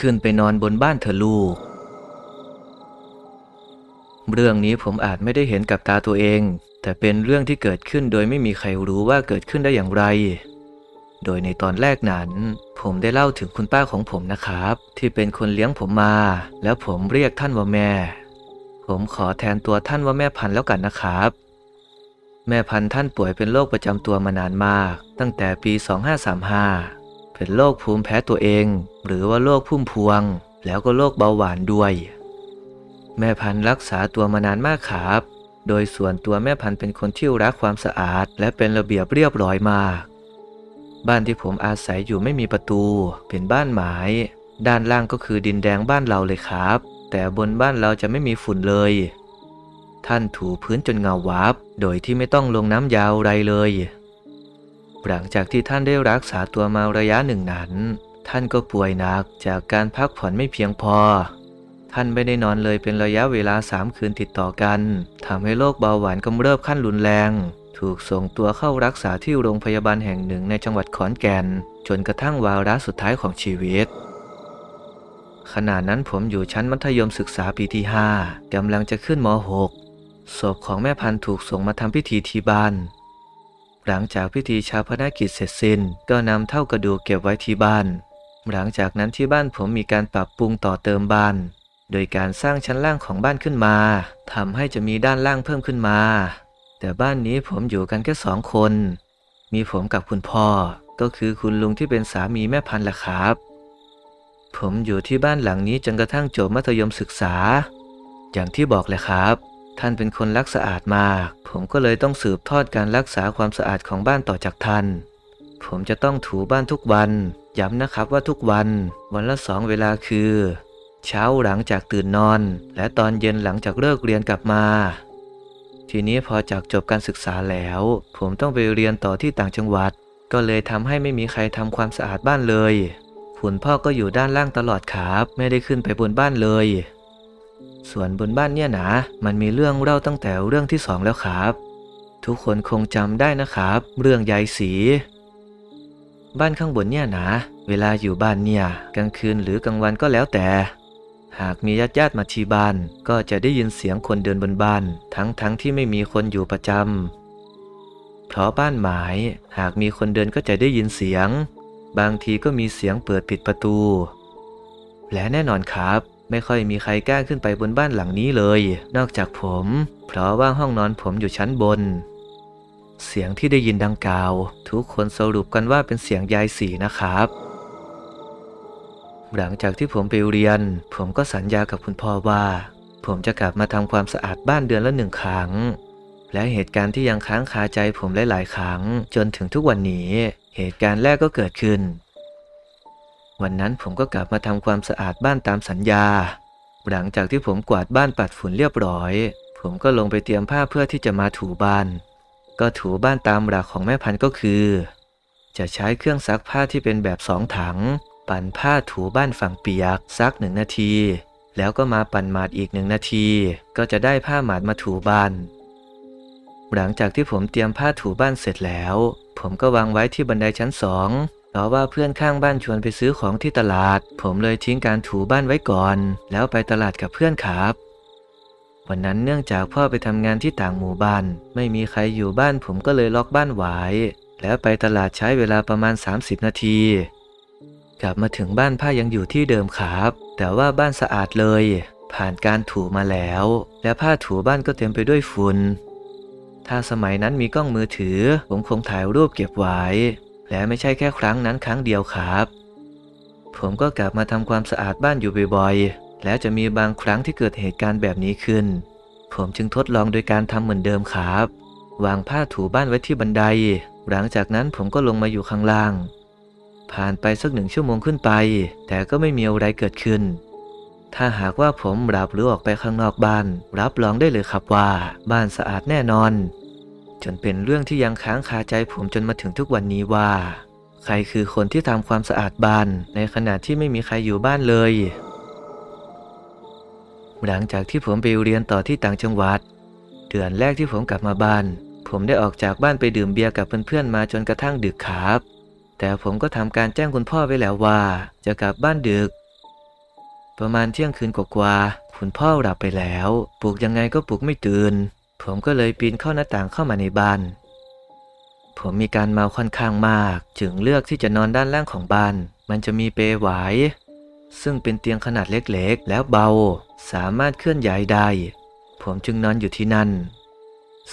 ขึ้นไปนอนบนบ้านเถอลูก เรื่องนี้ผมอาจไม่ได้เห็นกับตาตัวเอง แต่เป็นเรื่องที่เกิดขึ้นโดยไม่มีใครรู้ว่าเกิดขึ้นได้อย่างไร โดยในตอนแรกนั้น ผมได้เล่าถึงคุณป้าของผมนะครับ ที่เป็นคนเลี้ยงผมมา แล้วผมเรียกท่านว่าแม่ ผมขอแทนตัวท่านว่าแม่พันธุ์แล้วกันนะครับ แม่พันธุ์ท่านป่วยเป็นโรคประจำตัวมานานมาก ตั้งแต่ปี 2535 เป็นโรคภูมิแพ้ตัวเอง หรือว่าโรคพุ่มพวง แล้วก็โรคเบาหวานด้วย แม่พันธุ์รักษาตัวมานานมากครับ โดยส่วนตัวแม่พันธุ์เป็นคนที่รักความสะอาด และเป็นระเบียบเรียบร้อยมาก บ้านที่ผมอาศัยอยู่ไม่มีประตู เป็นบ้านไม้ด้านล่างก็คือดินแดงบ้านเราเลยครับ แต่บนบ้านเราจะไม่มีฝุ่นเลย ท่านถูพื้นจนเงาวับ โดยที่ไม่ต้องลงน้ำยาวไรเลย หลังจากที่ท่านได้รักษาตัวมาระยะหนึ่งนั้น ท่านก็ป่วยหนักจากการพักผ่อนไม่เพียงพอ ท่านไม่ได้นอนเลยเป็นระยะเวลาสามคืนติดต่อกันทำให้โรคเบาหวานกำเริบขั้นรุนแรง ถูกส่งตัวเข้ารักษาที่โรงพยาบาลแห่งหนึ่งในจังหวัดขอนแก่น จนกระทั่งวาระสุดท้ายของชีวิตขณะนั้นผมอยู่ชั้นมัธยมศึกษาปีที่ 5กำลังจะขึ้นม .6 ศพของแม่พันธุ์ถูกส่งมาทำพิธีที่บ้าน หลังจากพิธีชาพนกิจเสร็จสิ้น ก็นำเท่ากระดูกเก็บไว้ที่บ้าน หลังจากนั้นที่บ้านผมมีการปรับปรุงต่อเติมบ้าน โดยการสร้างชั้นล่างของบ้านขึ้นมาทำให้จะมีด้านล่างเพิ่มขึ้นมา แต่บ้านนี้ผมอยู่กันแค่สองคน มีผมกับคุณพ่อ ก็คือคุณลุงที่เป็นสามีแม่พันธุ์แหละครับ ผมอยู่ที่บ้านหลังนี้จนกระทั่งจบมัธยมศึกษา อย่างที่บอกเลยครับ ท่านเป็นคนรักสะอาดมาก ผมก็เลยต้องสืบทอดการรักษาความสะอาดของบ้านต่อจากท่าน ผมจะต้องถูบ้านทุกวัน ย้ำนะครับว่าทุกวัน วันละสองเวลาคือ เช้าหลังจากตื่นนอน และตอนเย็นหลังจากเลิกเรียนกลับมา ทีนี้พอจากจบการศึกษาแล้ว ผมต้องไปเรียนต่อที่ต่างจังหวัด ก็เลยทำให้ไม่มีใครทำความสะอาดบ้านเลยคุณพ่อก็อยู่ด้านล่างตลอดครับ ไม่ได้ขึ้นไปบนบ้านเลย ส่วนบนบ้านเนี่ยนะมันมีเรื่องเล่าตั้งแต่เรื่องที่สองแล้วครับ ทุกคนคงจำได้นะครับ เรื่องยายสีบ้านข้างบนเนี่ยนะ เวลาอยู่บ้านเนี่ย กลางคืนหรือกลางวันก็แล้วแต่ หากมีญาติญาติมาที่บ้าน ก็จะได้ยินเสียงคนเดินบนบ้าน ทั้งๆทที่ไม่มีคนอยู่ประจำเพราะบ้านหมาย หากมีคนเดินก็จะได้ยินเสียง บางทีก็มีเสียงเปิดปิดประตู และแน่นอนครับ ไม่ค่อยมีใครกล้าขึ้นไปบนบ้านหลังนี้เลย นอกจากผม เพราะว่าห้องนอนผมอยู่ชั้นบน เสียงที่ได้ยินดังกล่าว ทุกคนสรุปกันว่าเป็นเสียงยายสีนะครับ หลังจากที่ผมไปเรียน ผมก็สัญญากับคุณพ่อว่า ผมจะกลับมาทำความสะอาดบ้านเดือนละหนึ่งครั้ง และเหตุการณ์ที่ยังค้างคาใจผมหลายๆครั้ง จนถึงทุกวันนี้ เหตุการณ์แรกก็เกิดขึ้น วันนั้นผมก็กลับมาทำความสะอาดบ้านตามสัญญา หลังจากที่ผมกวาดบ้านปัดฝุ่นเรียบร้อย ผมก็ลงไปเตรียมผ้าเพื่อที่จะมาถูบ้าน ก็ถูบ้านตามหลักของแม่พันธุ์ก็คือ จะใช้เครื่องซักผ้าที่เป็นแบบสองถัง ปั่นผ้าถูบ้านฝั่งเปียกซักหนึ่งนาที แล้วก็มาปั่นหมาดอีกหนึ่งนาที ก็จะได้ผ้าหมาดมาถูบ้าน หลังจากที่ผมเตรียมผ้าถูบ้านเสร็จแล้ว ผมก็วางไว้ที่บันไดชั้นสองเพราะว่าเพื่อนข้างบ้านชวนไปซื้อของที่ตลาด ผมเลยทิ้งการถูบ้านไว้ก่อน แล้วไปตลาดกับเพื่อนครับวันนั้นเนื่องจากพ่อไปทำงานที่ต่างหมู่บ้าน ไม่มีใครอยู่บ้านผมก็เลยล็อกบ้านไว้แล้วไปตลาดใช้เวลาประมาณ 30 นาที กลับมาถึงบ้านผ้ายังอยู่ที่เดิมครับ แต่ว่าบ้านสะอาดเลย ผ่านการถูมาแล้ว และผ้าถูบ้านก็เต็มไปด้วยฝุ่นถ้าสมัยนั้นมีกล้องมือถือ ผมคงถ่ายรูปเก็บไว้ และไม่ใช่แค่ครั้งนั้นครั้งเดียวครับ ผมก็กลับมาทำความสะอาดบ้านอยู่บ่อยๆ และจะมีบางครั้งที่เกิดเหตุการณ์แบบนี้ขึ้น ผมจึงทดลองโดยการทำเหมือนเดิมครับ วางผ้าถูบ้านไว้ที่บันได หลังจากนั้นผมก็ลงมาอยู่ข้างล่าง ผ่านไปสักหนึ่งชั่วโมงขึ้นไป แต่ก็ไม่มีอะไรเกิดขึ้น ถ้าหากว่าผมรับหรือออกไปข้างนอกบ้าน รับรองได้เลยครับว่า บ้านสะอาดแน่นอน จนเป็นเรื่องที่ยังค้างคาใจผมจนมาถึงทุกวันนี้ว่า ใครคือคนที่ทำความสะอาดบ้าน ในขณะที่ไม่มีใครอยู่บ้านเลย หลังจากที่ผมไปเรียนต่อที่ต่างจังหวัด เดือนแรกที่ผมกลับมาบ้าน ผมได้ออกจากบ้านไปดื่มเบียร์กับเพื่อนๆมาจนกระทั่งดึกครับ แต่ผมก็ทำการแจ้งคุณพ่อไว้แล้วว่า จะกลับบ้านดึก ประมาณเที่ยงคืนกว่าๆคุณพ่อหลับไปแล้ว ปลุกยังไงก็ปลุกไม่ตื่น ผมก็เลยปีนเข้าหน้าต่างเข้ามาในบ้าน ผมมีการเมาค่อนข้างมาก จึงเลือกที่จะนอนด้านล่างของบ้าน มันจะมีเปลไหวซึ่งเป็นเตียงขนาดเล็กๆ แล้วเบา สามารถเคลื่อนย้ายได้ ผมจึงนอนอยู่ที่นั่น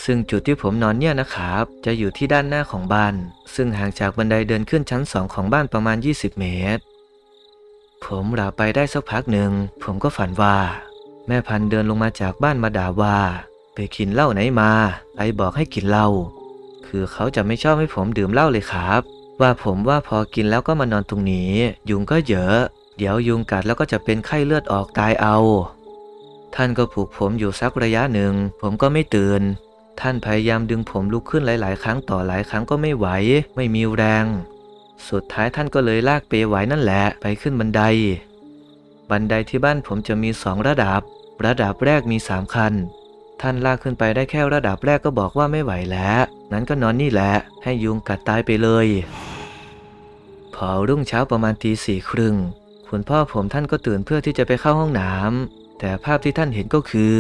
ซึ่งจุดที่ผมนอนเนี่ยนะครับ จะอยู่ที่ด้านหน้าของบ้าน ซึ่งห่างจากบันไดเดินขึ้นชั้นสองของบ้านประมาณ 20 เมตร ผมหลับไปได้สักพักหนึ่ง ผมก็ฝันว่า แม่พันธุ์เดินลงมาจากบ้านมาด่าว่า ไปกินเหล้าไหนมาไอบอกให้กินเหล้าคือเขาจะไม่ชอบให้ผมดื่มเหล้าเลยครับ ว่าผมว่าพอกินแล้วก็มานอนตรงนี้ ยุงก็เยอะ เดี๋ยวยุงกัดแล้วก็จะเป็นไข้เลือดออกตายเอา ท่านก็ปลุกผมอยู่สักระยะหนึ่ง ผมก็ไม่ตื่น ท่านพยายามดึงผมลุกขึ้นหลาย ๆ ครั้งต่อหลายครั้งก็ไม่ไหว ไม่มีแรง สุดท้ายท่านก็เลยลากเปไหวนั่นแหละ ไปขึ้นบันได บันไดที่บ้านผมจะมีสองระดับ ระดับแรกมีสามคัน ท่านลากขึ้นไปได้แค่ระดับแรกก็บอกว่าไม่ไหวแล้วงั้นก็นอนนี่แหละ ให้ยุงกัดตายไปเลย พอรุ่งเช้าประมาณตีสี่ครึ่งคุณพ่อผมท่านก็ตื่นเพื่อที่จะไปเข้าห้องน้ำแต่ภาพที่ท่านเห็นก็คือ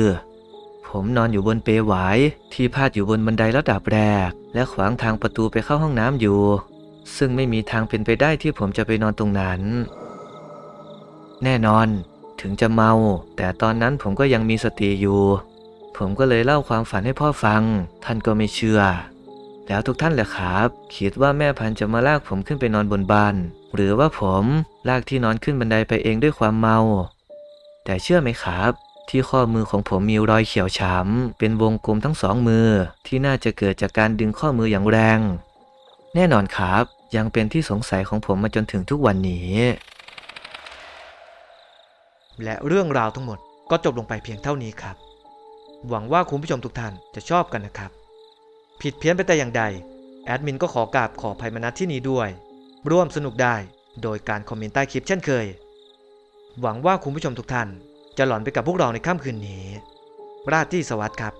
ผมนอนอยู่บนเปลหวายที่พาดอยู่บนบันไดระดับแรก และขวางทางประตูไปเข้าห้องน้ำอยู่ ซึ่งไม่มีทางเป็นไปได้ที่ผมจะไปนอนตรงนั้น แน่นอนถึงจะเมา แต่ตอนนั้นผมก็ยังมีสติอยู่ ผมก็เลยเล่าความฝันให้พ่อฟัง ท่านก็ไม่เชื่อ แล้วทุกท่านแหละครับคิดว่าแม่พันธุ์จะมาลากผมขึ้นไปนอนบนบ้าน หรือว่าผมลากที่นอนขึ้นบันไดไปเองด้วยความเมา แต่เชื่อไหมครับ ที่ข้อมือของผมมีรอยเขียวช้ำเป็นวงกลมทั้งสองมือ ที่น่าจะเกิดจากการดึงข้อมืออย่างแรง แน่นอนครับ ยังเป็นที่สงสัยของผมมาจนถึงทุกวันนี้ และเรื่องราวทั้งหมดก็จบลงไปเพียงเท่านี้ครับ หวังว่าคุณผู้ชมทุกท่านจะชอบกันนะครับ ผิดเพี้ยนไปแต่อย่างใด แอดมินก็ขอกราบขอภัยมาณที่นี้ด้วย ร่วมสนุกได้โดยการคอมเมนต์ใต้คลิปเช่นเคย หวังว่าคุณผู้ชมทุกท่าน จะหลอนไปกับพวกเราในค่ำคืนนี้ ราตรีสวัสดิ์ครับ